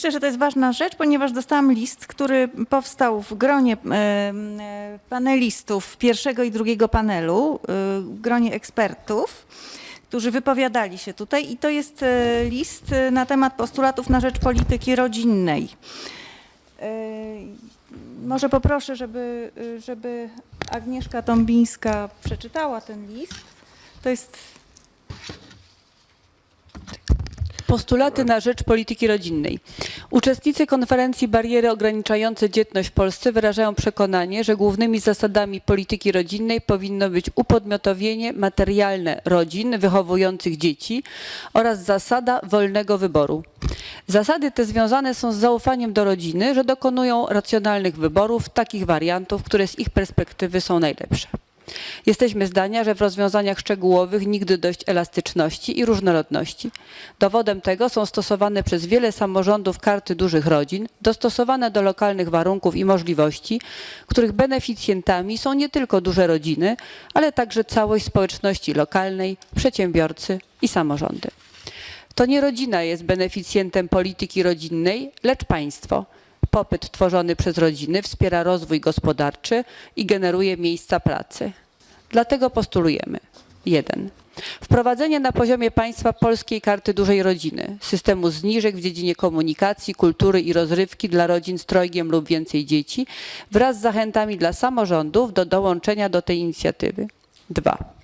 Myślę, że to jest ważna rzecz, ponieważ dostałam list, który powstał w gronie e, panelistów pierwszego i drugiego panelu, e, w gronie ekspertów, którzy wypowiadali się tutaj i to jest e, list na temat postulatów na rzecz polityki rodzinnej. Może poproszę, żeby, żeby Agnieszka Tombińska przeczytała ten list. To jest Postulaty na rzecz polityki rodzinnej. Uczestnicy konferencji Bariery ograniczające dzietność w Polsce wyrażają przekonanie, że głównymi zasadami polityki rodzinnej powinno być upodmiotowienie materialne rodzin wychowujących dzieci oraz zasada wolnego wyboru. Zasady te związane są z zaufaniem do rodziny, że dokonują racjonalnych wyborów takich wariantów, które z ich perspektywy są najlepsze. Jesteśmy zdania, że w rozwiązaniach szczegółowych nigdy dość elastyczności i różnorodności. Dowodem tego są stosowane przez wiele samorządów karty dużych rodzin, dostosowane do lokalnych warunków i możliwości, których beneficjentami są nie tylko duże rodziny, ale także całość społeczności lokalnej, przedsiębiorcy i samorządy. To nie rodzina jest beneficjentem polityki rodzinnej, lecz państwo. Popyt tworzony przez rodziny wspiera rozwój gospodarczy i generuje miejsca pracy. Dlatego postulujemy 1. Wprowadzenie na poziomie państwa polskiej karty dużej rodziny, systemu zniżek w dziedzinie komunikacji, kultury i rozrywki dla rodzin z trojgiem lub więcej dzieci wraz z zachętami dla samorządów do dołączenia do tej inicjatywy. 2.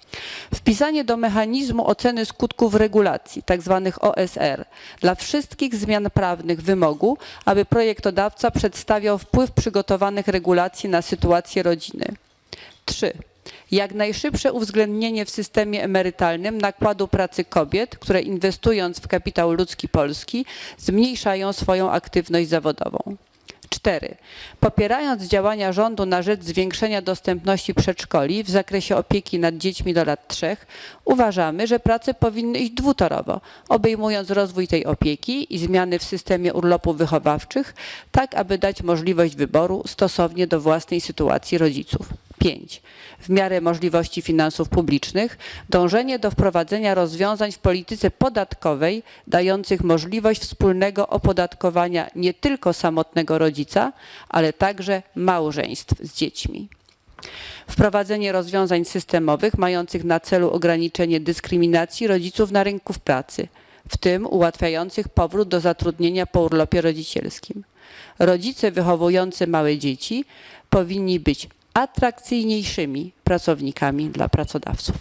Wpisanie do mechanizmu oceny skutków regulacji, tzw. OSR, dla wszystkich zmian prawnych wymogu, aby projektodawca przedstawiał wpływ przygotowanych regulacji na sytuację rodziny. 3. Jak najszybsze uwzględnienie w systemie emerytalnym nakładu pracy kobiet, które inwestując w kapitał ludzki Polski zmniejszają swoją aktywność zawodową. 4. Popierając działania rządu na rzecz zwiększenia dostępności przedszkoli w zakresie opieki nad dziećmi do lat 3, uważamy, że prace powinny iść dwutorowo, obejmując rozwój tej opieki i zmiany w systemie urlopów wychowawczych, tak aby dać możliwość wyboru stosownie do własnej sytuacji rodziców. 5. W miarę możliwości finansów publicznych dążenie do wprowadzenia rozwiązań w polityce podatkowej dających możliwość wspólnego opodatkowania nie tylko samotnego rodzica, ale także małżeństw z dziećmi. Wprowadzenie rozwiązań systemowych mających na celu ograniczenie dyskryminacji rodziców na rynku pracy, w tym ułatwiających powrót do zatrudnienia po urlopie rodzicielskim. Rodzice wychowujący małe dzieci powinni być atrakcyjniejszymi pracownikami dla pracodawców.